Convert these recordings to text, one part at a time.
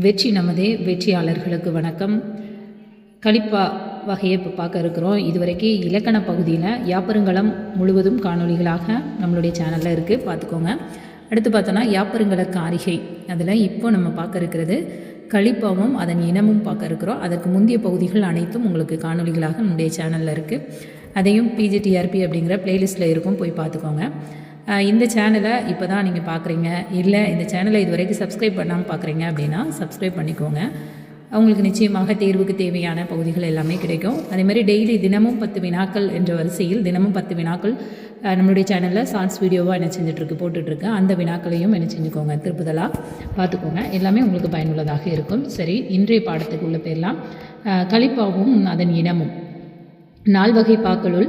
வெற்றி நமதே வெற்றியாளர்களுக்கு வணக்கம். கலிப்பா வகையை இப்போ பார்க்க இருக்கிறோம். இதுவரைக்கும் இலக்கண பகுதியில் யாப்பருங்கலம் முழுவதும் காணொளிகளாக நம்மளுடைய சேனலில் இருக்குது பார்த்துக்கோங்க. அடுத்து பார்த்தோன்னா யாப்பருங்கல காரிகை. அதில் இப்போ நம்ம பார்க்க இருக்கிறது கழிப்பாவும் அதன் இனமும் பார்க்க இருக்கிறோம். அதற்கு முந்தைய பகுதிகள் அனைத்தும் உங்களுக்கு காணொலிகளாக நம்முடைய சேனலில் இருக்குது அதையும் பிஜிடிஆர்பி அப்படிங்கிற பிளேலிஸ்ட்டில் இருக்கும். போய் பார்த்துக்கோங்க. இந்த சேனலை இப்போ தான் நீங்கள் பார்க்குறீங்க இல்லை இந்த சேனலை இது வரைக்கும் சப்ஸ்கிரைப் பண்ணாமல் பார்க்குறீங்க அப்படின்னா சப்ஸ்கிரைப் பண்ணிக்கோங்க. அவங்களுக்கு நிச்சயமாக தேர்வுக்கு தேவையான பகுதிகள் எல்லாமே கிடைக்கும். அதேமாதிரி டெய்லி தினமும் பத்து வினாக்கள் என்ற வரிசையில் தினமும் பத்து வினாக்கள் நம்மளுடைய சேனலில் சான்ஸ் வீடியோவாக என்ன செஞ்சுட்ருக்கு போட்டுட்ருக்கு. அந்த வினாக்களையும் என்ன செஞ்சுக்கோங்க திருப்புதலாக பார்த்துக்கோங்க. எல்லாமே உங்களுக்கு பயனுள்ளதாக இருக்கும். சரி இன்றைய பாடத்துக்கு உள்ள பேர்லாம் ஆஹ் கலிப்பாவும் அதன் இனமும். நால்வகை பாக்களுள்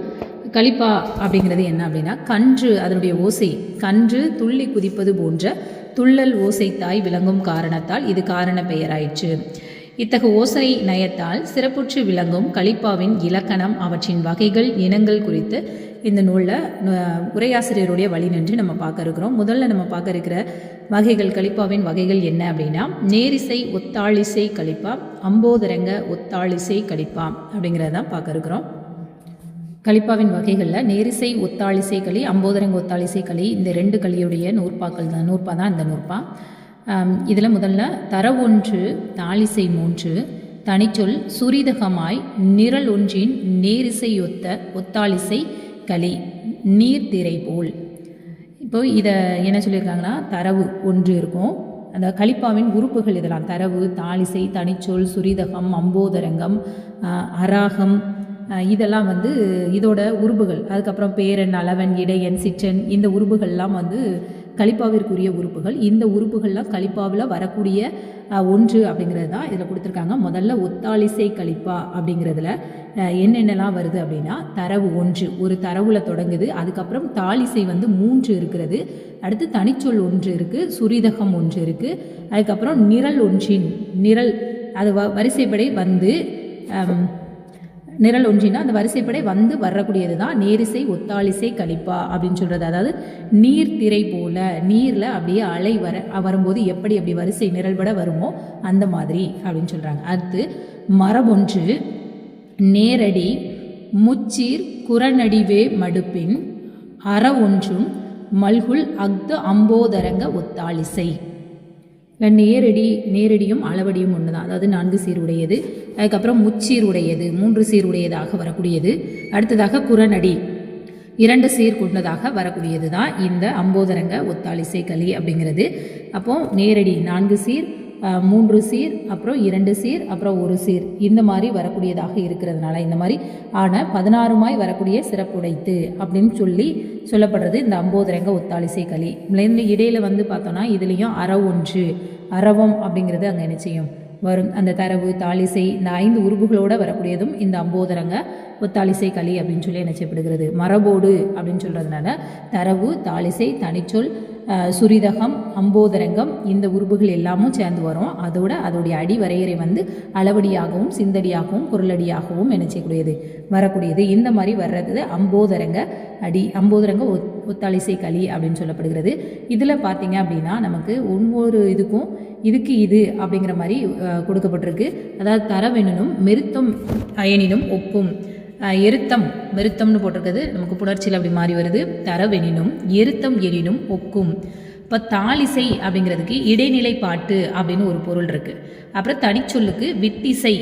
கலிப்பா அப்படிங்கிறது என்ன அப்படின்னா கன்று அதனுடைய ஓசை. கன்று துள்ளி குதிப்பது போன்ற துள்ளல் ஓசை தாய் விளங்கும் காரணத்தால் இது காரண பெயராயிற்று. இத்தகு ஓசை நயத்தால் சிறப்புற்று விளங்கும் கலிப்பாவின் இலக்கணம் அவற்றின் வகைகள் இனங்கள் குறித்து இந்த நூலில் உரையாசிரியருடைய வழி நின்று நம்ம பார்க்க இருக்கிறோம். முதல்ல நம்ம பார்க்க இருக்கிற வகைகள் கலிப்பாவின் வகைகள் என்ன அப்படின்னா நேரிசை ஒத்தாளிசை கலிப்பா அம்போதரங்க ஒத்தாளிசை கலிப்பா அப்படிங்கிறத தான் பார்க்க இருக்கிறோம். கலிப்பாவின் வகைகளில் நேரிசை ஒத்தாளிசை களி அம்போதரங்க ஒத்தாளிசை களி இந்த ரெண்டு களியுடைய நூற்பாக்கள் தான். நூற்பா தான் இந்த நூற்பா. இதில் முதல்ல தரவொன்று தாளிசை மூன்று தனிச்சொல் சுரிதகமாய் நிரல் ஒன்றின் நேரிசை ஒத்த ஒத்தாளிசை களி நீர்த்திரை போல். இப்போ இதை என்ன சொல்லியிருக்காங்கன்னா தரவு ஒன்று இருக்கும். அந்த கலிப்பாவின் உறுப்புகள் இதெல்லாம். தரவு தாளிசை தனிச்சொல் சுரிதகம் அம்போதரங்கம் அராகம் இதெல்லாம் வந்து இதோட உறுப்புகள். அதுக்கப்புறம் பேரன் அளவன் இடையன் சிற்றன் இந்த உறுப்புகள்லாம் வந்து கலிப்பாவிற்குரிய உறுப்புகள். இந்த உறுப்புகள்லாம் கலிப்பாவில் வரக்கூடிய ஒன்று அப்படிங்கிறது தான் இதில் கொடுத்துருக்காங்க. முதல்ல ஒத்தாளிசை கலிப்பா அப்படிங்கிறதுல என்னென்னலாம் வருது அப்படின்னா தரவு ஒன்று. ஒரு தரவுல தொடங்குது. அதுக்கப்புறம் தாளிசை வந்து மூன்று இருக்கிறது. அடுத்து தனிச்சொல் ஒன்று இருக்குது சுரிதகம் ஒன்று இருக்குது அதுக்கப்புறம் நிரல் ஒன்றின் நிரல் அது வ வரிசைப்படி வந்து நிரல் ஒன்றினா அந்த வரிசைப்படை வந்து வரக்கூடியது தான் நேரிசை ஒத்தாளிசை கழிப்பா அப்படின்னு சொல்கிறது அதாவது நீர் திரை போல நீரில் அப்படியே அலை வர வரும்போது எப்படி அப்படி வரிசை நிரல்பட வருமோ அந்த மாதிரி அப்படின்னு சொல்கிறாங்க அடுத்து மரபொன்று நேரடி முச்சீர் குரநடிவே மடுப்பின் அற ஒன்றும் மல்குல் அக்த அம்போதரங்க ஒத்தாளிசை நேரடி நேரடியும் அளவடியும் ஒன்று தான் அதாவது நான்கு சீருடையது. அதுக்கப்புறம் முச்சீர் உடையது மூன்று சீருடையதாக வரக்கூடியது. அடுத்ததாக குரநடி இரண்டு சீர் கொண்டதாக வரக்கூடியது தான் இந்த அம்போதரங்க ஒத்தாளிசை களி அப்படிங்கிறது. அப்போது நேரடி நான்கு சீர் மூன்று சீர் அப்புறம் இரண்டு சீர் அப்புறம் ஒரு சீர். இந்த மாதிரி வரக்கூடியதாக இருக்கிறதுனால இந்த மாதிரி ஆன பதினாறுமாய் வரக்கூடிய சிறப்புடைத்து அப்படின்னு சொல்லி சொல்லப்படுறது இந்த அம்போதரங்க ஒத்தாளிசை களி இடையில வந்து பார்த்தோன்னா இதுலேயும் அற ஒன்று அரவம் அப்படிங்கிறது அங்கே என்ன செய்யும்? வரும். அந்த தரவு தாளிசை இந்த ஐந்து உறுப்புகளோடு வரக்கூடியதும் இந்த அம்போதரங்க ஒத்தாளிசை களி அப்படின்னு சொல்லி என்ன செய்யப்படுகிறது? மரபோடு அப்படின்னு சொல்கிறதுனால தரவு தாளிசை தனிச்சொல் சுரிதகம் அம்போதரங்கம் இந்த உறுப்புகள் எல்லாமும் சேர்ந்து வரும். அதோட அதோடைய அடி வரையறை வந்து அளவடியாகவும் சிந்தடியாகவும் குரலடியாகவும் என்ன செய்யக்கூடியது வரக்கூடியது. இந்த மாதிரி வர்றது அம்போதரங்க அடி அம்போதரங்க ஒத் ஒத்தாளிசை களி அப்படின்னு சொல்லப்படுகிறது. இதில் பார்த்தீங்க அப்படின்னா நமக்கு ஒவ்வொரு இதுக்கும் இதுக்கு இது அப்படிங்கிற மாதிரி கொடுக்கப்பட்டிருக்கு. அதாவது தரவெனினும் மெருத்தம் அயனினும் ஒப்பும். எருத்தம் மெருத்தம்னு போட்டிருக்கிறது நமக்கு புணர்ச்சியில் அப்படி மாறி வருது. தரவெனினும் எருத்தம் எனினும் ஒக்கும். இப்போ தாளிசை அப்படிங்கிறதுக்கு இடைநிலை பாட்டு அப்படின்னு ஒரு பொருள் இருக்குது அப்புறம் தனிச்சொல்லுக்கு விட்டிசை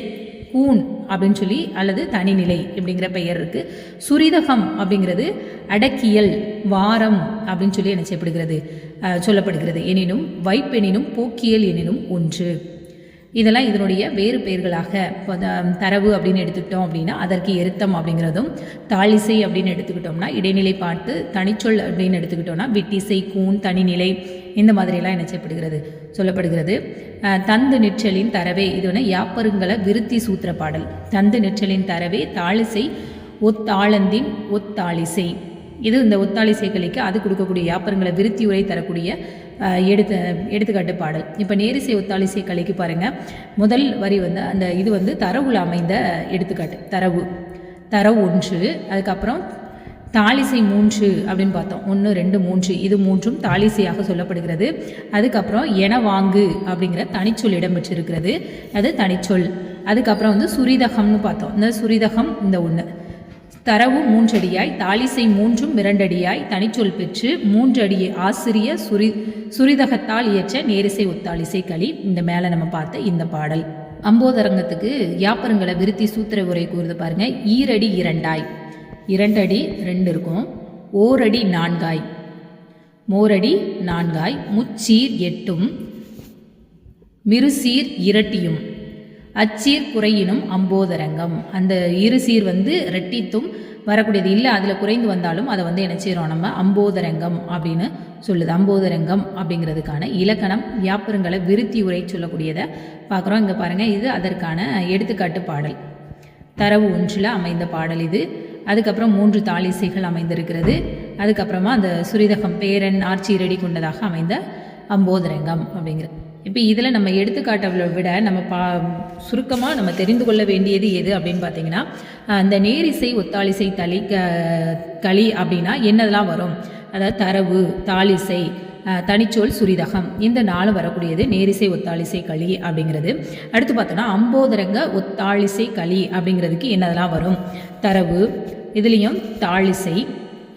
கூன் அப்படின்னு சொல்லி அல்லது தனிநிலை அப்படிங்கிற பெயர் இருக்குது சுரிதகம் அப்படிங்கிறது அடக்கியல் வாரம் அப்படின்னு சொல்லி என்ன செய்யப்படுகிறது? சொல்லப்படுகிறது. எனினும் வைப்பெனினும் போக்கியல் எனினும் ஒன்று. இதெல்லாம் இதனுடைய வேறு பெயர்களாக இப்போ தரவு அப்படின்னு எடுத்துக்கிட்டோம் அப்படின்னா அதற்கு எருத்தம் அப்படிங்கிறதும் தாளிசை அப்படின்னு எடுத்துக்கிட்டோம்னா இடைநிலை பாட்டு தனிச்சொல் அப்படின்னு எடுத்துக்கிட்டோம்னா விட்டிசை கூன் தனிநிலை இந்த மாதிரியெல்லாம் என்ன செய்யப்படுகிறது சொல்லப்படுகிறது தந்து நிற்றலின் தரவே இது வந்து யாப்பருங்கல விருத்தி சூத்திர பாடல். தந்து நிற்றலின் தரவே தாளிசை ஒத்தாளந்தின் ஒத்தாளிசை. இது இந்த ஒத்தாளிசை கலிக்கு அது கொடுக்கக்கூடிய யாப்பருங்களை விருத்தி உரை தரக்கூடிய எடுத்து எடுத்துக்காட்டு பாடல். இப்போ நேரிசை ஒத்தாளிசை கலைக்கு பாருங்கள் முதல் வரி வந்து அந்த இது வந்து தரவுல அமைந்த எடுத்துக்காட்டு. தரவு. தரவு ஒன்று அதுக்கப்புறம் தாலிசை மூன்று அப்படின்னு பார்த்தோம். ஒன்று ரெண்டு மூன்று. இது மூன்றும் தாலிசையாக சொல்லப்படுகிறது. அதுக்கப்புறம் என வாங்கு அப்படிங்கிற தனிச்சொல் இடம்பெற்றிருக்கிறது. அது தனிச்சொல். அதுக்கப்புறம் வந்து சுரிதகம்னு பார்த்தோம். இந்த சுரிதகம் இந்த ஒன்று தரவு மூன்றடியாய் தாலிசை மூன்றும் இரண்டடியாய் தனிச்சொல் பெற்று மூன்றடியை ஆசிரிய சுரி சுரிதகத்தால் இயற்ற நேரிசை ஒத்தாலிசை களி. இந்த மேலே நம்ம பார்த்த இந்த பாடல். அம்போதரங்கத்துக்கு யாப்பருங்களை விருத்தி சூத்திர உரை கூறுது பாருங்க. ஈரடி இரண்டாய். இரண்டடி ரெண்டு இருக்கும். ஓரடி நான்காய். மோரடி நான்காய். முச்சீர் எட்டும். மிருசீர் இரட்டியும். அச்சீர் குறையினும் அம்போதரங்கம். அந்த இரு சீர் வந்து ரெட்டித்தும் வரக்கூடியது இல்லை அதில் குறைந்து வந்தாலும் அதை வந்து என்ன செய்கிறோம் நம்ம? அம்போதரங்கம் அப்படின்னு சொல்லுது. அம்போதரங்கம் அப்படிங்கிறதுக்கான இலக்கணம் வியாபாரங்களை விருத்தி உரை சொல்லக்கூடியதை பார்க்குறோம். இங்கே பாருங்கள் இது அதற்கான எடுத்துக்காட்டு பாடல். தரவு ஒன்றில் அமைந்த பாடல் இது. அதுக்கப்புறம் மூன்று தாளிசைகள் அமைந்திருக்கிறது. அதுக்கப்புறமா அந்த சுரிதகம் பேரன் ஆட்சி கொண்டதாக அமைந்த அம்போதரங்கம் அப்படிங்கிறது இப்போ இதில் நம்ம எடுத்துக்காட்டவளை விட நம்ம பா சுருக்கமாக நம்ம தெரிந்து கொள்ள வேண்டியது எது அப்படின்னு பார்த்தீங்கன்னா அந்த நேரிசை ஒத்தாளிசை தளி க களி அப்படின்னா என்னதெல்லாம் வரும்? அதாவது தரவு தாளிசை தனிச்சொல் சுரிதகம் இந்த நாளும் வரக்கூடியது நேரிசை ஒத்தாளிசை களி அப்படிங்கிறது. அடுத்து பார்த்தோன்னா அம்போதரங்க ஒத்தாளிசை களி அப்படிங்கிறதுக்கு என்னதெல்லாம் வரும்? தரவு இதுலேயும் தாளிசை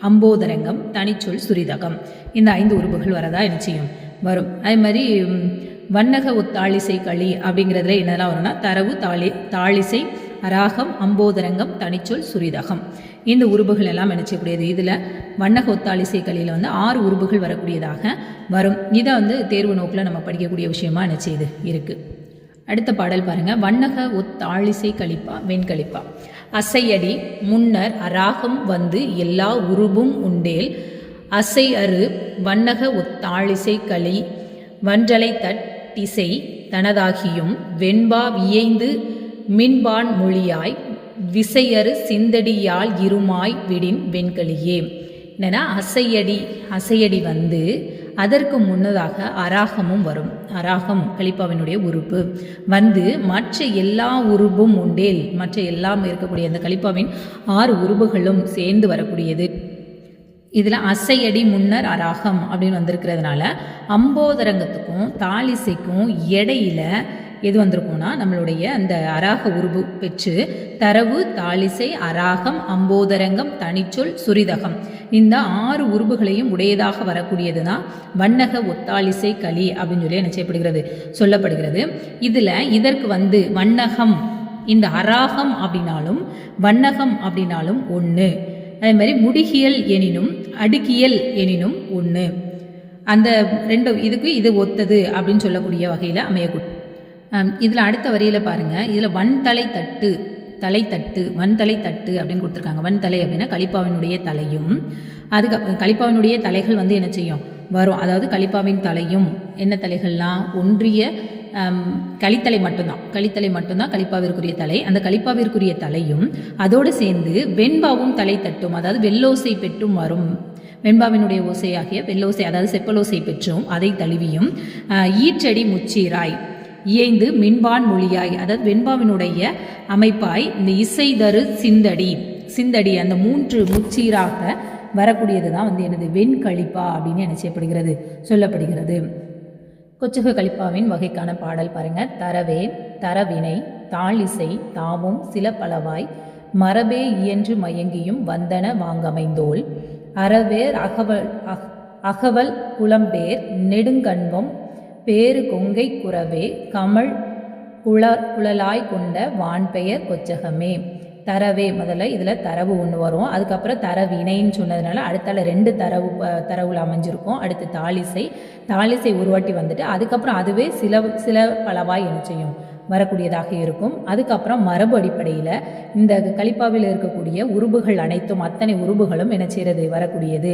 அம்போதரங்கம் தனிச்சொல் சுரிதகம் இந்த ஐந்து உறுப்புகள் வரதா என்ன செய்யும் வரும். அதே மாதிரி வண்ணக ஒத்தாளிசை களி அப்படிங்கிறதுல என்னெல்லாம் வரும்னா தரவு தாளி தாளிசை அராகம் அம்போதரங்கம் தனிச்சொல் சுரிதகம். இந்த உறுப்புகள் எல்லாம் நினைச்சக்கூடியது இதில் வண்ணக ஒத்தாளிசை களியில் வந்து ஆறு உறுப்புகள் வரக்கூடியதாக வரும். இதை வந்து தேர்வு நோக்கில் நம்ம படிக்கக்கூடிய விஷயமா நினைச்சது இருக்குது அடுத்த பாடல் பாருங்க. வண்ணக ஒத்தாளிசை கழிப்பா வெண்கழிப்பா அசையடி முன்னர் அராகம் வந்து எல்லா உருபும் உண்டேல். அசை அரு வண்ணக ஒத்தாளிசை களி வன்றலை தட் திசை தனதாகியும் வெண்பா வியைந்து மின்பான் மொழியாய் விசையறு சிந்தடியால் இருமாய் விடின் வெண்களியே என்னென்னா அசையடி அசையடி வந்து அதற்கு முன்னதாக அராகமும் வரும். அராகம் கலிப்பாவினுடைய உறுப்பு. வந்து மற்ற எல்லா உறுப்பும் உண்டேல் மற்ற எல்லாம் இருக்கக்கூடிய அந்த கலிப்பாவின் ஆறு உறுப்புகளும் சேர்ந்து வரக்கூடியது. இதில் அசையடி முன்னர் அராகம் அப்படின்னு வந்திருக்கிறதுனால அம்போதரங்கத்துக்கும் தாலிசைக்கும் இடையில எது வந்திருக்கும்னா நம்மளுடைய அந்த அராக உருவு பெற்று தரவு தாலிசை அராகம் அம்போதரங்கம் தனிச்சொல் சுரிதகம் இந்த ஆறு உருவுகளையும் உடையதாக வரக்கூடியது தான் வண்ணக ஒத்தாலிசை களி அப்படின்னு சொல்லி என்ன செய்யப்படுகிறது? சொல்லப்படுகிறது. இதில் இதற்கு வந்து வண்ணகம் இந்த அராகம் அப்படின்னாலும் வண்ணகம் அப்படின்னாலும் ஒன்று அதே மாதிரி முடிகியல் எனினும் அடுக்கியல் எனினும் ஒன்று அந்த ரெண்டு இதுக்கு இது ஒத்தது அப்படின்னு சொல்லக்கூடிய வகையில் அமையக்கூடும். இதில் அடுத்த வரியில் பாருங்கள் இதில் வன்தலை தட்டு தலைத்தட்டு வன்தலை தட்டு அப்படின்னு கொடுத்துருக்காங்க. வன்தலை அப்படின்னா கலிப்பாவினுடைய தலையும் அதுக்கு கலிப்பாவினுடைய தலைகள் வந்து என்ன செய்யும்? வரும். அதாவது கலிப்பாவின் தலையும் என்ன தலைகள்லாம் ஒன்றிய கலித்தலை மட்டும்தான். கலித்தலை மட்டும்தான் கலிப்பாவிற்குரிய தலை. அந்த கலிப்பாவிற்குரிய தலையும் அதோடு சேர்ந்து வெண்பாவும் தலை தட்டும். அதாவது வெள்ளோசை பெற்றும் வரும். வெண்பாவினுடைய ஓசையாகிய வெள்ளோசை அதாவது செப்பலோசை பெற்றும் அதை தழுவியும் ஈற்றடி முச்சீராய் இயைந்து மின்பான் மொழியாய் அதாவது வெண்பாவினுடைய அமைப்பாய் இந்த இசைதரு சிந்தடி. சிந்தடி அந்த மூன்று முச்சீராக வரக்கூடியது தான் வந்து எனது வெண்கழிப்பா அப்படின்னு என்ன செய்யப்படுகிறது சொல்லப்படுகிறது. கொச்சக கலிப்பாவின் வகைக்கான பாடல் பாருங்க. தரவே தரவினை தாளிசை தாமும் சில பலவாய் மரபே இயன்று மயங்கியும் வந்தன வாங்கமைந்தோல் அறவேர் அகவல் அகவல் குளம்பேர் நெடுங்கண்பம் பேரு கொங்கை குறவே கமல் குள குழலாய் கொண்ட வான்பெயர் கொச்சகமே. தரவே முதல்ல இதில் தரவு ஒன்று வரும். அதுக்கப்புறம் தரவினைன்னு சொன்னதுனால அடுத்தால ரெண்டு தரவு தரவுல அமைஞ்சிருக்கும். அடுத்து தாலிசை தாலிசை உருவாட்டி வந்துட்டு அதுக்கப்புறம் அதுவே சில சில பலவாய் என்ன செய்யும்? வரக்கூடியதாக இருக்கும். அதுக்கப்புறம் மரபு அடிப்படையில் இந்த கலிப்பாவில் இருக்கக்கூடிய உருபுகள் அனைத்தும் அத்தனை உருபுகளும் என்ன செய்கிறது வரக்கூடியது.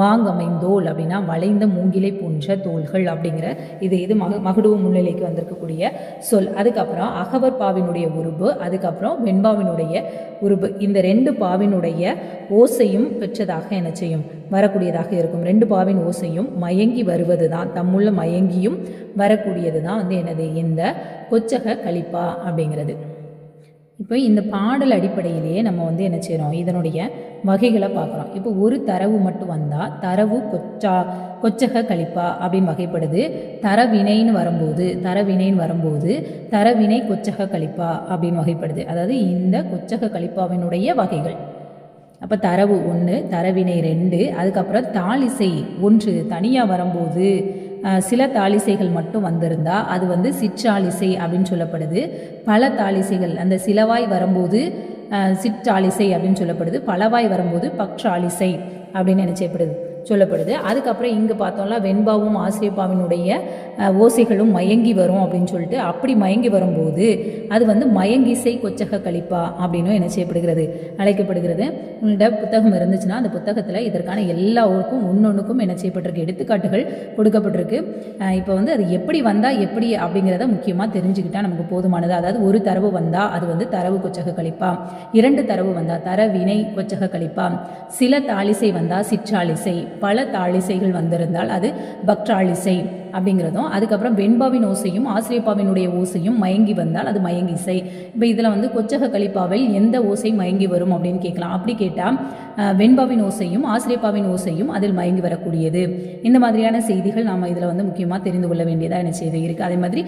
வாங்கமைந்தோல் அப்படின்னா வளைந்த மூங்கிலை போன்ற தோள்கள் அப்படிங்கிற இது இது மக மகுடுவு முன்னிலைக்கு வந்திருக்கக்கூடிய சொல். அதுக்கப்புறம் அகவர் பாவினுடைய உருபு அதுக்கப்புறம் வெண்பாவினுடைய உருபு இந்த ரெண்டு பாவினுடைய ஓசையும் பெற்றதாக என்ன செய்யும்? வரக்கூடியதாக இருக்கும். ரெண்டு பாவின் ஓசையும் மயங்கி வருவது தான் தம்முள்ள மயங்கியும் வரக்கூடியது தான் வந்து என்னது? இந்த கொச்சக கலிப்பா அப்படிங்கிறது. இப்போ இந்த பாடல் அடிப்படையிலேயே நம்ம வந்து என்ன செய்கிறோம் இதனுடைய வகைகளை பார்க்குறோம். இப்போ ஒரு தரவு மட்டும் வந்தால் தரவு கொச்சா கொச்சக கழிப்பா அப்படின்னு வகைப்படுது. தரவினைன்னு வரும்போது தரவினைன்னு வரும்போது தரவினை கொச்சக கழிப்பா அப்படின்னு வகைப்படுது. அதாவது இந்த கொச்சக கழிப்பாவினுடைய வகைகள். அப்போ தரவு ஒன்று தரவினை ரெண்டு அதுக்கப்புறம் தாளிசை ஒன்று தனியாக வரும்போது சில தாளிசைகள் மட்டும் வந்திருந்தா அது வந்து சிற்றாலிசை அப்படின்னு சொல்லப்படுது. பல தாளிசைகள் அந்த சிலவாய் வரும்போது சிற்றாலிசை அப்படின்னு சொல்லப்படுது. பலவாய் வரும்போது பக்ஷாலிசை அப்படின்னு நினைச்சப்படுது. சொல்லப்படுது. அதுக்கப்புறம் இங்கே பார்த்தோம்னா வெண்பாவும் ஆசிரியப்பாவினுடைய ஓசைகளும் மயங்கி வரும் அப்படின்னு சொல்லிட்டு அப்படி மயங்கி வரும்போது அது வந்து மயங்கிசை கொச்சக கழிப்பா அப்படின்னும் என்ன செய்யப்படுகிறது? அழைக்கப்படுகிறது. உங்கள்கிட்ட புத்தகம் இருந்துச்சுன்னா அந்த புத்தகத்தில் இதற்கான எல்லா ஊருக்கும் ஒன்னொன்றுக்கும் என்ன செய்யப்பட்டிருக்கு? எடுத்துக்காட்டுகள் கொடுக்கப்பட்டிருக்கு. இப்போ வந்து அது எப்படி வந்தால் எப்படி அப்படிங்கிறத முக்கியமாக தெரிஞ்சுக்கிட்டால் நமக்கு போதுமானது. அதாவது ஒரு தரவு வந்தால் அது வந்து தரவு கொச்சக கழிப்பா. இரண்டு தரவு வந்தால் தரவினை கொச்சக கழிப்பா. சில தாளிசை வந்தால் சிற்றாலிசை. பல தாளிசைகள் வந்திருந்தால் அது பக்ராளிசை. அப்படிங்கிறதும் அதுக்கப்புறம் வெண்பாவின் ஓசையும் ஆசிரியப்பாவினுடைய ஓசையும் மயங்கி வந்தால் அது மயங்கி இசை இப்போ இதில் வந்து கொச்சக கழிப்பாவில் எந்த ஓசை மயங்கி வரும் அப்படின்னு கேட்கலாம். அப்படி கேட்டால் வெண்பாவின் ஓசையும் ஆசிரியப்பாவின் ஓசையும் அதில் மயங்கி வரக்கூடியது. இந்த மாதிரியான செய்திகள் நாம் இதில் வந்து முக்கியமாக தெரிந்து கொள்ள வேண்டியதாக என்ன செய்தி இருக்குது அதே மாதிரி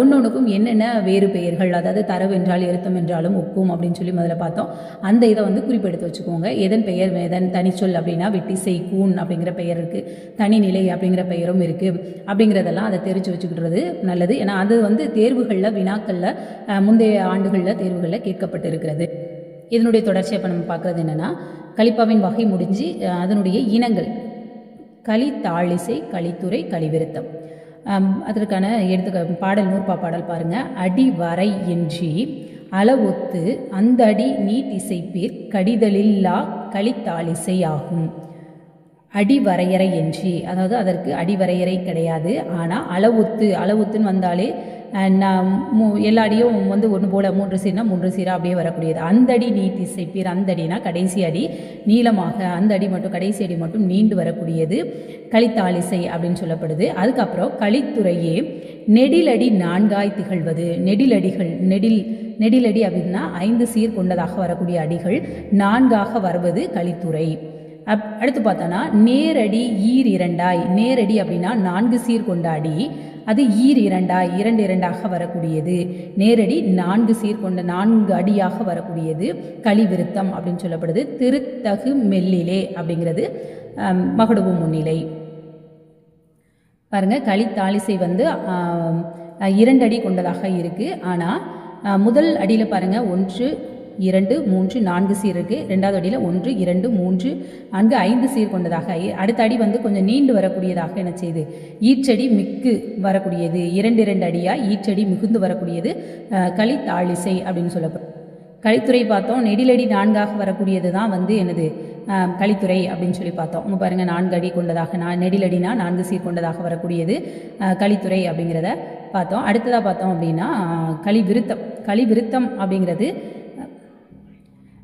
ஒன்றொன்றுக்கும் என்னென்ன வேறு பெயர்கள் அதாவது தரவு என்றால் எழுத்தம் என்றாலும் ஒப்பும் அப்படின்னு சொல்லி முதல்ல பார்த்தோம். அந்த இதை வந்து குறிப்பெடுத்து வச்சுக்கோங்க. எதன் பெயர் எதன் தனிச்சொல் அப்படின்னா வெட்டிசை கூன் அப்படிங்கிற பெயர் இருக்குது தனிநிலை அப்படிங்கிற பெயரும் இருக்குது அப்படிங்கிறதெல்லாம் அதை தெரிஞ்சு வச்சுக்கிடுறது நல்லது. ஏன்னா அது வந்து தேர்வுகளில் வினாக்களில் முந்தைய ஆண்டுகளில் தேர்வுகளில் கேட்கப்பட்டு இருக்கிறது இதனுடைய தொடர்ச்சியை இப்போ நம்ம பார்க்குறது என்னென்னா கலிப்பாவின் வகை முடிஞ்சு அதனுடைய இனங்கள். களி தாளிசை களித்துறை கழிவிருத்தம் அதற்கான எடுத்துக்க பாடல் நூற்பா பாடல் பாருங்கள் அடி வரை என்றி அளவொத்து அந்த அடி நீட் இசைப்பீர் கடிதலில்லா களித்தாளிசை ஆகும். அடிவரையறை என்று. அதாவது அதற்கு அடிவரையறை கிடையாது. ஆனால் அளவுத்து அளவுத்துன்னு வந்தாலே நான் மூ எல்லா அடியும் வந்து ஒன்று போல் மூன்று சீர்னா மூன்று சீராக அப்படியே வரக்கூடியது. அந்த அடி நீட்டி இசைப்பீர் அந்த அடினா கடைசி அடி. நீளமாக அந்த அடி மட்டும் கடைசி அடி மட்டும் நீண்டு வரக்கூடியது. களித்தாளிசை அப்படின்னு சொல்லப்படுது. அதுக்கப்புறம் களித்துறையே நெடிலடி நான்காய் திகழ்வது. நெடிலடிகள் நெடில் நெடிலடி அப்படின்னா ஐந்து சீர் கொண்டதாக வரக்கூடிய அடிகள். நான்காக வருவது களித்துறை அப் அடுத்து பார்த்தோன்னா நேரடி ஈர் இரண்டாய் நேரடி அப்படின்னா நான்கு சீர் கொண்ட அடி அது ஈர் இரண்டாய் இரண்டு இரண்டாக வரக்கூடியது. நேரடி நான்கு சீர் கொண்ட நான்கு அடியாக வரக்கூடியது களிவிருத்தம் அப்படின்னு சொல்லப்படுது. திருத்தகு மெல்லிலே அப்படிங்கிறது அம், மகுடவு முன்னிலை. பாருங்க களி தாளிசை வந்து இரண்டு அடி கொண்டதாக இருக்குது ஆனால் முதல் அடியில் பாருங்கள் ஒன்று இரண்டு மூன்று நான்கு சீர் இருக்குது ரெண்டாவது அடியில் ஒன்று இரண்டு மூன்று நான்கு ஐந்து சீர் கொண்டதாக. அடுத்த அடி வந்து கொஞ்சம் நீண்டு வரக்கூடியதாக என்ன செய்யுது ஈச்சடி மிக்கு வரக்கூடியது. இரண்டு இரண்டு அடியாக ஈச்சடி மிகுந்து வரக்கூடியது. களி தாளிசை அப்படின்னு சொல்லப்படும் கலித்துறை பார்த்தோம். நெடிலடி நான்காக வரக்கூடியது தான் வந்து எனது கலித்துறை அப்படின்னு சொல்லி பார்த்தோம். உங்கள் பாருங்க நான்கு அடி கொண்டதாக. நான் நெடிலடினா நான்கு சீர் கொண்டதாக வரக்கூடியது. கலித்துறை அப்படிங்கிறத பார்த்தோம். அடுத்ததாக பார்த்தோம் அப்படின்னா களி விருத்தம் களி விருத்தம் அப்படிங்கிறது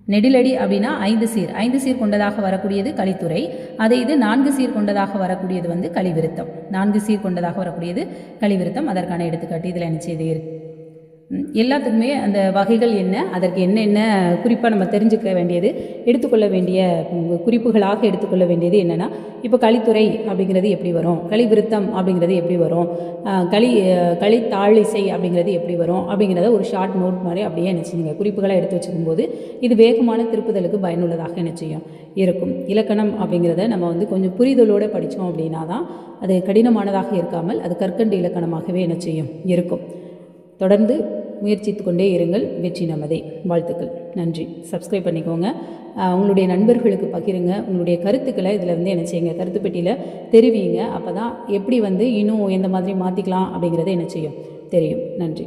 நெடிலடி அப்படின்னா ஐந்து சீர். ஐந்து சீர் கொண்டதாக வரக்கூடியது கலித்துறை. அதை இது நான்கு சீர் கொண்டதாக வரக்கூடியது வந்து கழிவிருத்தம் நான்கு சீர் கொண்டதாக வரக்கூடியது கழிவிருத்தம் அதற்கான எடுத்துக்காட்டு இதில் என்ன செய்து இருக்கு எல்லாத்துக்குமே அந்த வகைகள் என்ன அதற்கு என்னென்ன குறிப்பாக நம்ம தெரிஞ்சுக்க வேண்டியது எடுத்துக்கொள்ள வேண்டிய குறிப்புகளாக எடுத்துக்கொள்ள வேண்டியது என்னென்னா இப்போ கலித்துறை அப்படிங்கிறது எப்படி வரும் கலிவிருத்தம் அப்படிங்கிறது எப்படி வரும் களி களித்தாழிசை களி தாழிசை அப்படிங்கிறது எப்படி வரும் அப்படிங்கிறத ஒரு ஷார்ட் நோட் மாதிரி அப்படியே என்ன செய்யுங்க குறிப்புகளை எடுத்து வச்சுக்கும்போது இது வேகமான திருப்புதலுக்கு பயனுள்ளதாக என்ன செய்யும் இருக்கும். இலக்கணம் அப்படிங்கிறத நம்ம வந்து கொஞ்சம் புரிதலோடு படித்தோம் அப்படின்னா தான் அது கடினமானதாக இருக்காமல் அது கற்கண்டு இலக்கணமாகவே என்ன செய்யும் இருக்கும். தொடர்ந்து முயற்சித்து கொண்டே இருங்கள். வெற்றி நமதே. வாழ்த்துக்கள். நன்றி. சப்ஸ்கிரைப் பண்ணிக்கோங்க. உங்களுடைய நண்பர்களுக்கு பகிருங்க. உங்களுடைய கருத்துக்களை இதில் வந்து என்ன செய்யுங்க? கருத்து பெட்டியில் தெரிவிங்க. அப்போ தான் எப்படி வந்து இன்னும் எந்த மாதிரி மாற்றிக்கலாம் அப்படிங்கிறத என்ன செய்யும்? தெரியும். நன்றி.